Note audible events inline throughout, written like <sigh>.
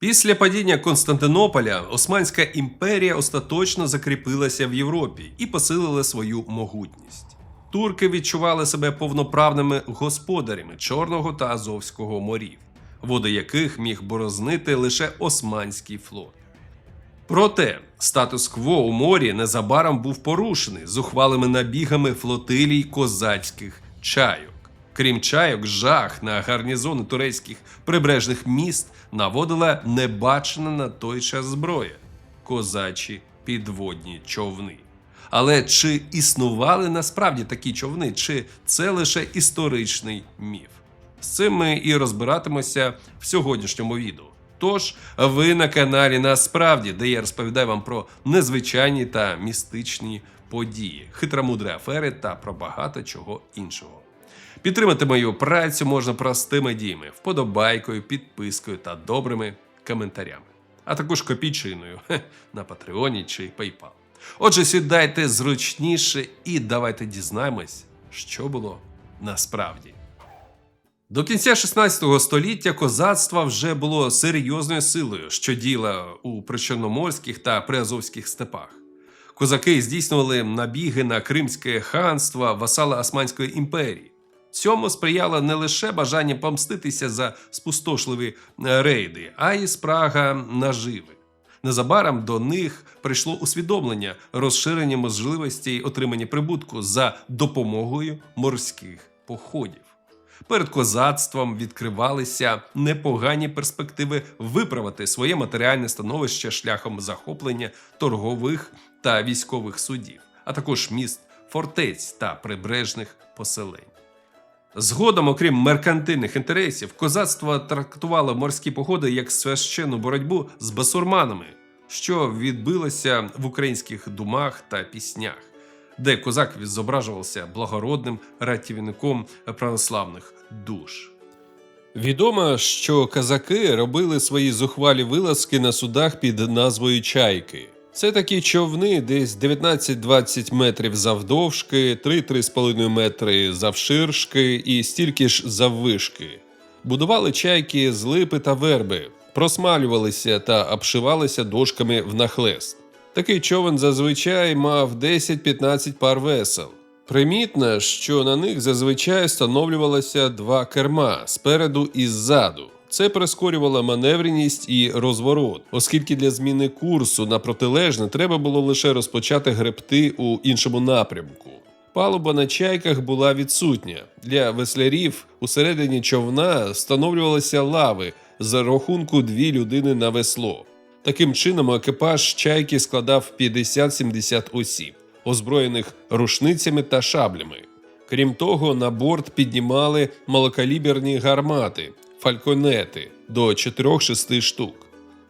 Після падіння Константинополя Османська імперія остаточно закріпилася в Європі і посилила свою могутність. Турки відчували себе повноправними господарями Чорного та Азовського морів, води яких міг борознити лише Османський флот. Проте статус-кво у морі незабаром був порушений зухвалими набігами флотилій козацьких чайок. Крім чайок, жах на гарнізони турецьких прибережних міст наводила небачена на той час зброя козачі підводні човни. Але чи існували насправді такі човни, чи це лише історичний міф? З цим ми і розбиратимося в сьогоднішньому відео. Тож, ви на каналі Насправді, де я розповідаю вам про незвичайні та містичні події, хитромудрі афери та про багато чого іншого. Підтримати мою працю можна простими діями, вподобайкою, підпискою та добрими коментарями, а також копійчиною <laughs> на Патреоні чи PayPal. Отже, сідайте зручніше і давайте дізнаємось, що було насправді. До кінця 16 століття козацтво вже було серйозною силою, що діла у причорноморських та приазовських степах. Козаки здійснювали набіги на Кримське ханство, васала Османської імперії. Цьому сприяло не лише бажання помститися за спустошливі е, рейди, а й спрага наживи. Незабаром до них прийшло усвідомлення розширення можливостей отримання прибутку за допомогою морських походів. Перед козацтвом відкривалися непогані перспективи виправити своє матеріальне становище шляхом захоплення торгових та військових судів, а також міст, фортець та прибережних поселень. Згодом, окрім меркантильних інтересів, козацтво трактувало морські походи як священну боротьбу з басурманами, що відбилося в українських думах та піснях, де козак зображувався благородним рятівником православних душ. Відомо, що казаки робили свої зухвалі вилазки на судах під назвою Чайки. Це такі човни десь 19-20 метрів завдовжки, 3-3,5 метри завширшки і стільки ж заввишки. Будували чайки з липи та верби, просмалювалися та обшивалися дошками внахлест. Такий човен зазвичай мав 10-15 пар весел. Примітно, що на них зазвичай встановлювалося два керма спереду і ззаду. Це прискорювало маневреність і розворот, оскільки для зміни курсу на протилежне треба було лише розпочати гребти у іншому напрямку. Палуба на чайках була відсутня. Для веслярів усередині човна встановлювалися лави за рахунку дві людини на весло. Таким чином, екіпаж чайки складав 50-70 осіб, озброєних рушницями та шаблями. Крім того, на борт піднімали малокаліберні гармати, фальконети до 4-6 штук.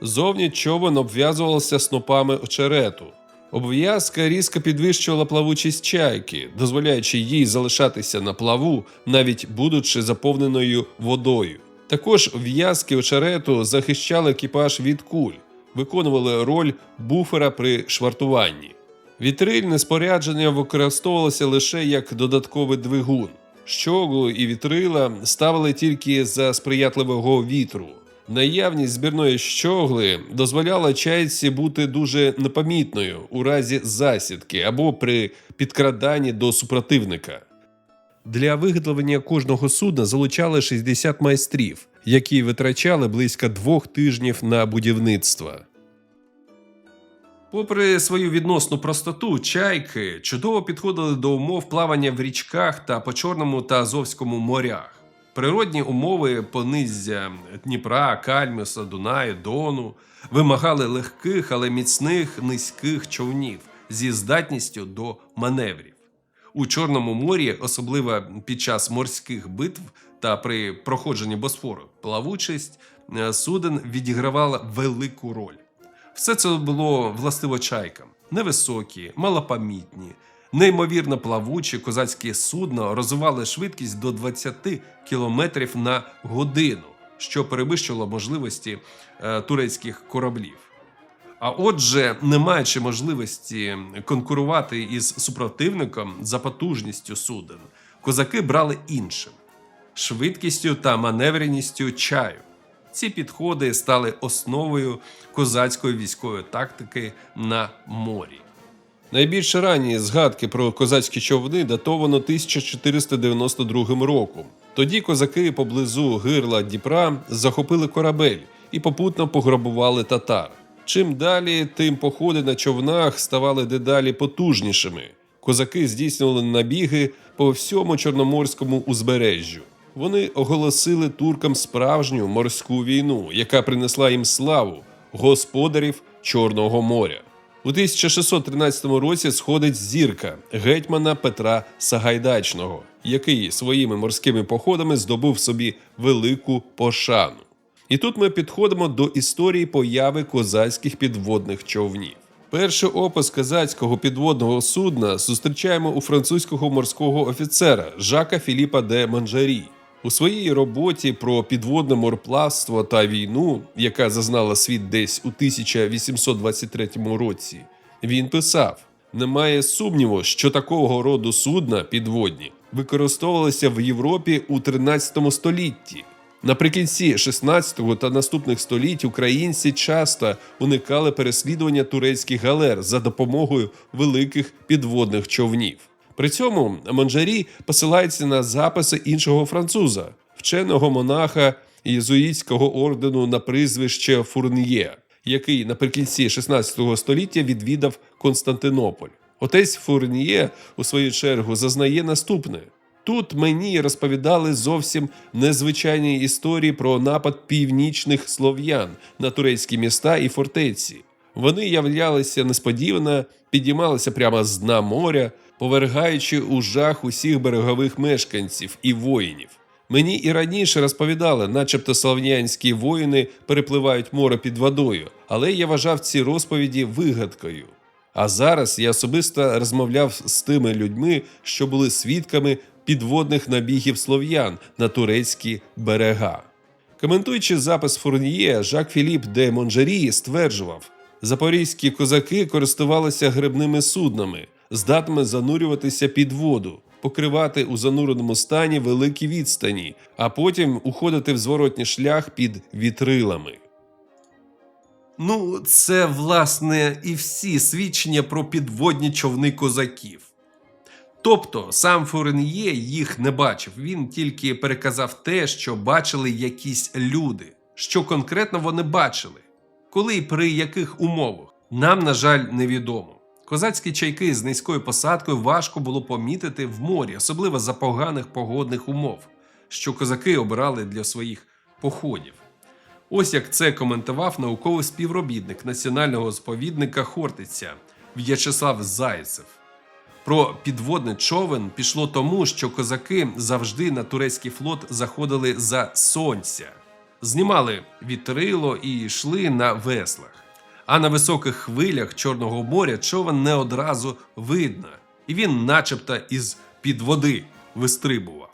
Зовні човен обв'язувався снопами очерету. Обв'язка різко підвищувала плавучість чайки, дозволяючи їй залишатися на плаву, навіть будучи заповненою водою. Також в'язки очерету захищали екіпаж від куль, виконували роль буфера при швартуванні. Вітрильне спорядження використовувалося лише як додатковий двигун. Щоглу і вітрила ставили тільки за сприятливого вітру. Наявність збірної щогли дозволяла чайці бути дуже непомітною у разі засідки або при підкраданні до супротивника. Для виготовлення кожного судна залучали 60 майстрів, які витрачали близько двох тижнів на будівництво. Попри свою відносну простоту, чайки чудово підходили до умов плавання в річках та по Чорному та Азовському морях. Природні умови понизя Дніпра, Кальміса, Дунаю, Дону вимагали легких, але міцних низьких човнів зі здатністю до маневрів. У Чорному морі, особливо під час морських битв та при проходженні Босфору, плавучість е, суден відігравала велику роль. Все це було властиво чайкам: невисокі, малопомітні, неймовірно плавучі козацькі судна розвивали швидкість до 20 км на годину, що перевищило можливості е, турецьких кораблів. А отже, не маючи можливості конкурувати із супротивником за потужністю суден, козаки брали іншим швидкістю та маневреністю чаю. Ці підходи стали основою козацької військової тактики на морі. Найбільш ранні згадки про козацькі човни датовано 1492 роком. Тоді козаки поблизу гирла Дніпра захопили корабель і попутно пограбували татар. Чим далі, тим походи на човнах ставали дедалі потужнішими. Козаки здійснювали набіги по всьому чорноморському узбережжю. Вони оголосили туркам справжню морську війну, яка принесла їм славу господарів Чорного моря. У 1613 році сходить зірка гетьмана Петра Сагайдачного, який своїми морськими походами здобув собі велику пошану. І тут ми підходимо до історії появи козацьких підводних човнів. Перший опис козацького підводного судна зустрічаємо у французького морського офіцера Жака Філіпа де Манжарі. У своїй роботі про підводне морплавство та війну, яка зазнала світ десь у 1823 році, він писав: немає сумніву, що такого роду судна підводні використовувалися в Європі у 13 столітті. Наприкінці 16 та наступних століть українці часто уникали переслідування турецьких галер за допомогою великих підводних човнів. При цьому Манжарі посилається на записи іншого француза, вченого монаха єзуїтського ордену на прізвище Фурньє, який наприкінці 16 століття відвідав Константинополь. Отець Фурньє, у свою чергу, зазнає наступне. Тут мені розповідали зовсім незвичайні історії про напад північних слов'ян на турецькі міста і фортеці. Вони являлися несподівано, підіймалися прямо з дна моря, повергаючи у жах усіх берегових мешканців і воїнів. Мені і раніше розповідали, начебто слов'янські воїни перепливають море під водою, але я вважав ці розповіді вигадкою. А зараз я особисто розмовляв з тими людьми, що були свідками підводних набігів слов'ян на турецькі берега. Коментуючи запис Фурньє, Жак Філіп де Монжарі стверджував, запорізькі козаки користувалися грибними суднами, здатними занурюватися під воду, покривати у зануреному стані великі відстані, а потім уходити в зворотній шлях під вітрилами. Ну, це власне і всі свідчення про підводні човни козаків. Тобто сам Фурен'є їх не бачив, він тільки переказав те, що бачили якісь люди, що конкретно вони бачили, коли і при яких умовах, нам, на жаль, невідомо. Козацькі чайки з низькою посадкою важко було помітити в морі, особливо за поганих погодних умов, що козаки обирали для своїх походів. Ось як це коментував науковий співробітник національного заповідника Хортиця В'ячеслав Зайцев. Про підводний човен пішло тому, що козаки завжди на турецький флот заходили за сонця, знімали вітрило і йшли на веслах. А на високих хвилях Чорного моря човен не одразу видно, і він, начебто, із під води вистрибував.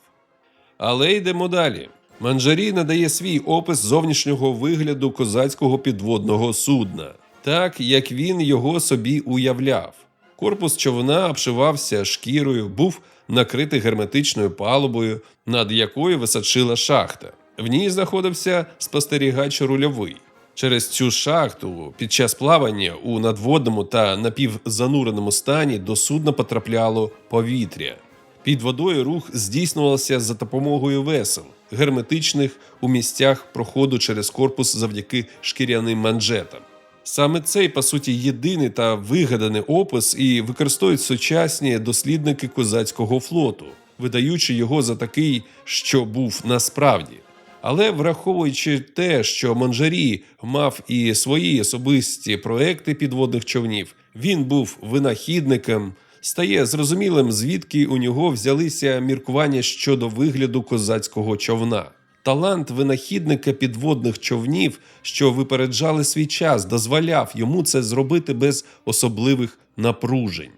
Але йдемо далі. Манжарі надає свій опис зовнішнього вигляду козацького підводного судна, так як він його собі уявляв. Корпус човна обшивався шкірою, був накритий герметичною палубою, над якою височила шахта. В ній знаходився спостерігач рульовий. Через цю шахту під час плавання у надводному та напівзануреному стані до судна потрапляло повітря. Під водою рух здійснювався за допомогою весел, герметичних у місцях проходу через корпус завдяки шкіряним манжетам. Саме цей, по суті, єдиний та вигаданий опис і використовують сучасні дослідники козацького флоту, видаючи його за такий, що був насправді. Але враховуючи те, що Манжарі мав і свої особисті проекти підводних човнів, він був винахідником, стає зрозумілим, звідки у нього взялися міркування щодо вигляду козацького човна. Талант винахідника підводних човнів, що випереджали свій час, дозволяв йому це зробити без особливих напружень.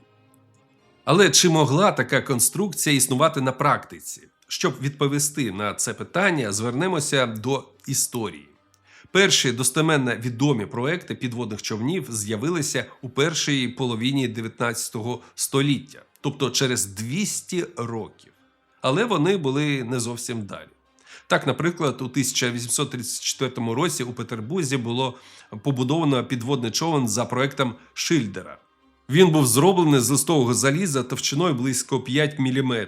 Але чи могла така конструкція існувати на практиці? Щоб відповісти на це питання, звернемося до історії. Перші достеменно відомі проекти підводних човнів з'явилися у першій половині 19 століття, тобто через 200 років. Але вони були не зовсім далі. Так, наприклад, у 1834 році у Петербурзі було побудовано підводний човен за проектом Шильдера. Він був зроблений з листового заліза товщиною близько 5 мм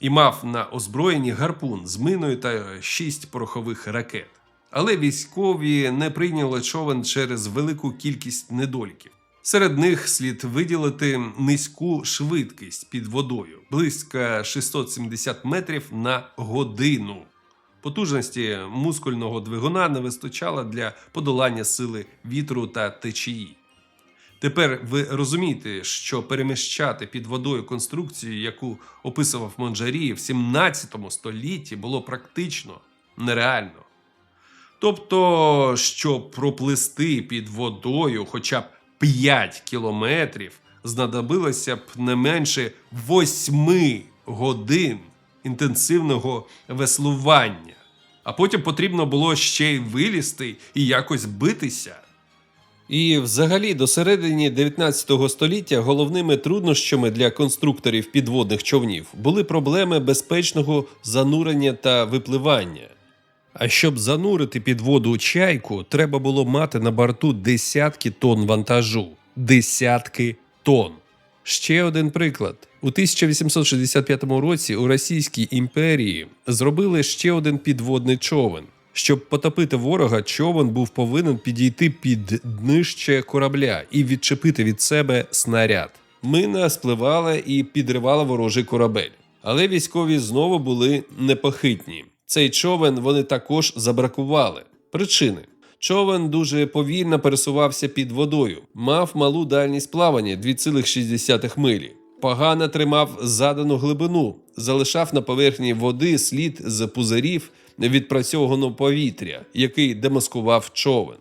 і мав на озброєнні гарпун з миною та 6 порохових ракет. Але військові не прийняли човен через велику кількість недоліків. Серед них слід виділити низьку швидкість під водою близько 670 метрів на годину. Потужності мускульного двигуна не вистачало для подолання сили вітру та течії. Тепер ви розумієте, що переміщати під водою конструкцію, яку описував Монжарі в 17 столітті, було практично нереально. Тобто, щоб проплисти під водою хоча б 5 кілометрів, знадобилося б не менше 8 годин інтенсивного веслування. А потім потрібно було ще й вилізти і якось битися. І взагалі до середини 19 століття головними труднощами для конструкторів підводних човнів були проблеми безпечного занурення та випливання. А щоб занурити під воду чайку, треба було мати на борту десятки тонн вантажу. Десятки тонн. Ще один приклад. У 1865 році у Російській імперії зробили ще один підводний човен. Щоб потопити ворога, човен був повинен підійти під днище корабля і відчепити від себе снаряд. Мина спливала і підривала ворожий корабель. Але військові знову були непохитні. Цей човен вони також забракували. Причини. Човен дуже повільно пересувався під водою, мав малу дальність плавання 2,6 милі. Погано тримав задану глибину, залишав на поверхні води слід з пузирів відпрацьованого повітря, який демаскував човен.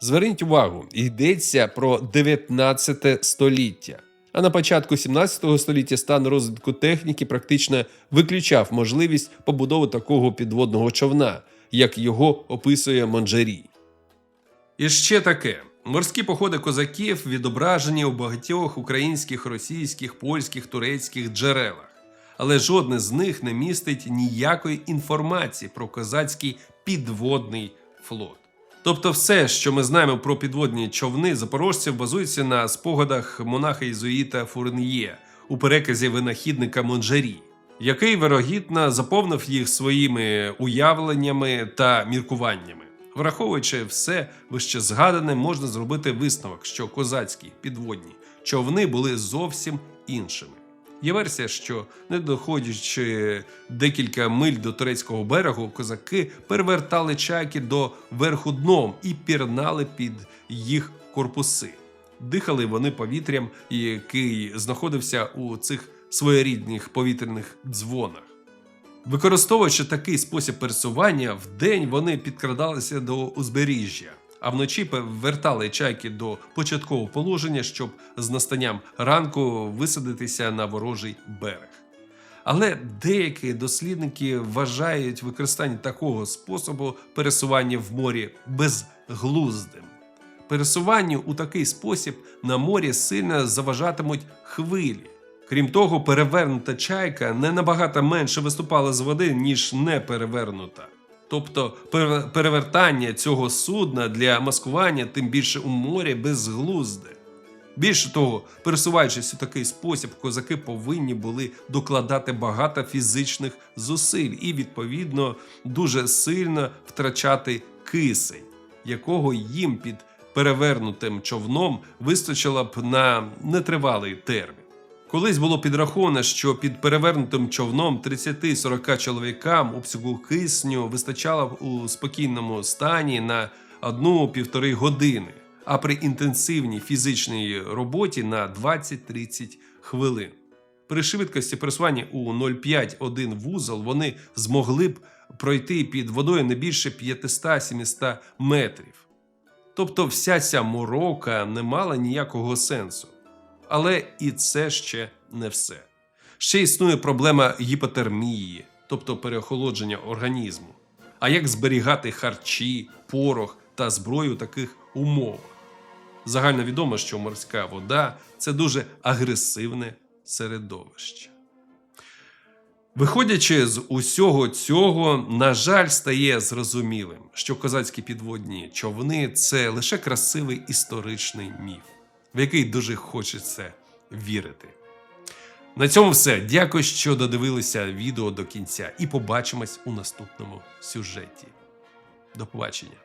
Зверніть увагу, йдеться про 19 століття. А на початку 17 століття стан розвитку техніки практично виключав можливість побудови такого підводного човна, як його описує Монжарі. І ще таке: морські походи козаків відображені у багатьох українських, російських, польських, турецьких джерелах, але жодне з них не містить ніякої інформації про козацький підводний флот. Тобто, все, що ми знаємо про підводні човни запорожців, базується на спогадах монаха Ізуїта Фурньє у переказі винахідника Монжарі, який вирогідно заповнив їх своїми уявленнями та міркуваннями. Враховуючи все вище згадане, можна зробити висновок, що козацькі підводні човни були зовсім іншими. Є версія, що не доходячи декілька миль до турецького берегу, козаки перевертали чайки до верху дном і пірнали під їх корпуси. Дихали вони повітрям, який знаходився у цих своєрідних повітряних дзвонах. Використовуючи такий спосіб пересування, вдень вони підкрадалися до узбережжя, а вночі вертали чайки до початкового положення, щоб з настанням ранку висадитися на ворожий берег. Але деякі дослідники вважають використання такого способу пересування в морі безглуздим. Пересуванню у такий спосіб на морі сильно заважатимуть хвилі. Крім того, перевернута чайка не набагато менше виступала з води, ніж не перевернута. Тобто перевертання цього судна для маскування, тим більше у морі, безглузде. Більше того, пересуваючись у такий спосіб, козаки повинні були докладати багато фізичних зусиль і, відповідно, дуже сильно втрачати кисень, якого їм під перевернутим човном вистачило б на нетривалий термін. Колись було підраховано, що під перевернутим човном 30-40 чоловікам обсягу кисню вистачало у спокійному стані на одну-півтори години, а при інтенсивній фізичній роботі на 20-30 хвилин. При швидкості пересування у 0,5-1 вузол вони змогли б пройти під водою не більше 500-700 метрів. Тобто вся ця морока не мала ніякого сенсу. Але і це ще не все. Ще існує проблема гіпотермії, тобто переохолодження організму. А як зберігати харчі, порох та зброю у таких умовах? Загально відомо, що морська вода це дуже агресивне середовище. Виходячи з усього цього, на жаль, стає зрозумілим, що козацькі підводні човни це лише красивий історичний міф, в який дуже хочеться вірити. На цьому все. Дякую, що додивилися відео до кінця, і побачимось у наступному сюжеті. До побачення.